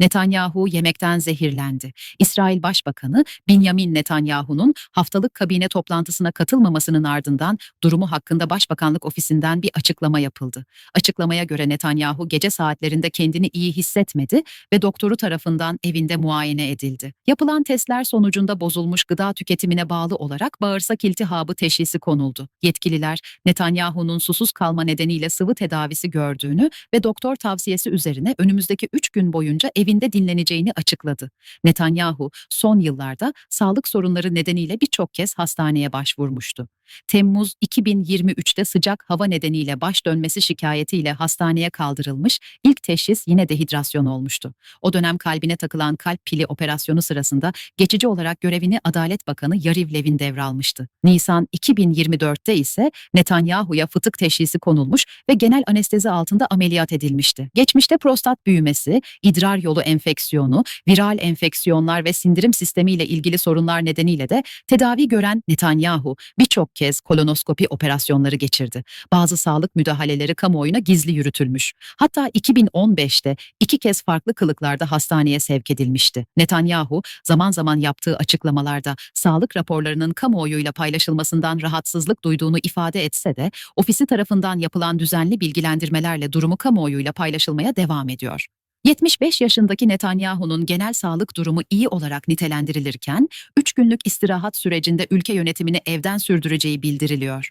Netanyahu yemekten zehirlendi. İsrail Başbakanı Benjamin Netanyahu'nun haftalık kabine toplantısına katılmamasının ardından durumu hakkında Başbakanlık ofisinden bir açıklama yapıldı. Açıklamaya göre Netanyahu gece saatlerinde kendini iyi hissetmedi ve doktoru tarafından evinde muayene edildi. Yapılan testler sonucunda bozulmuş gıda tüketimine bağlı olarak bağırsak iltihabı teşhisi konuldu. Yetkililer Netanyahu'nun susuz kalma nedeniyle sıvı tedavisi gördüğünü ve doktor tavsiyesi üzerine önümüzdeki 3 gün boyunca evinde dinleneceğini açıkladı. Netanyahu son yıllarda sağlık sorunları nedeniyle birçok kez hastaneye başvurmuştu. Temmuz 2023'te sıcak hava nedeniyle baş dönmesi şikayetiyle hastaneye kaldırılmış, ilk teşhis yine dehidrasyon olmuştu. O dönem kalbine takılan kalp pili operasyonu sırasında geçici olarak görevini Adalet Bakanı Yariv Levin devralmıştı. Nisan 2024'te ise Netanyahu'ya fıtık teşhisi konulmuş ve genel anestezi altında ameliyat edilmişti. Geçmişte prostat büyümesi, idrar yolu enfeksiyonu, viral enfeksiyonlar ve sindirim sistemi ile ilgili sorunlar nedeniyle de tedavi gören Netanyahu birçok kez kolonoskopi operasyonları geçirdi. Bazı sağlık müdahaleleri kamuoyuna gizli yürütülmüş. Hatta 2015'te iki kez farklı kılıklarda hastaneye sevk edilmişti. Netanyahu zaman zaman yaptığı açıklamalarda sağlık raporlarının kamuoyuyla paylaşılmasından rahatsızlık duyduğunu ifade etse de ofisi tarafından yapılan düzenli bilgilendirmelerle durumu kamuoyuyla paylaşılmaya devam ediyor. 75 yaşındaki Netanyahu'nun genel sağlık durumu iyi olarak nitelendirilirken, 3 günlük istirahat sürecinde ülke yönetimini evden sürdüreceği bildiriliyor.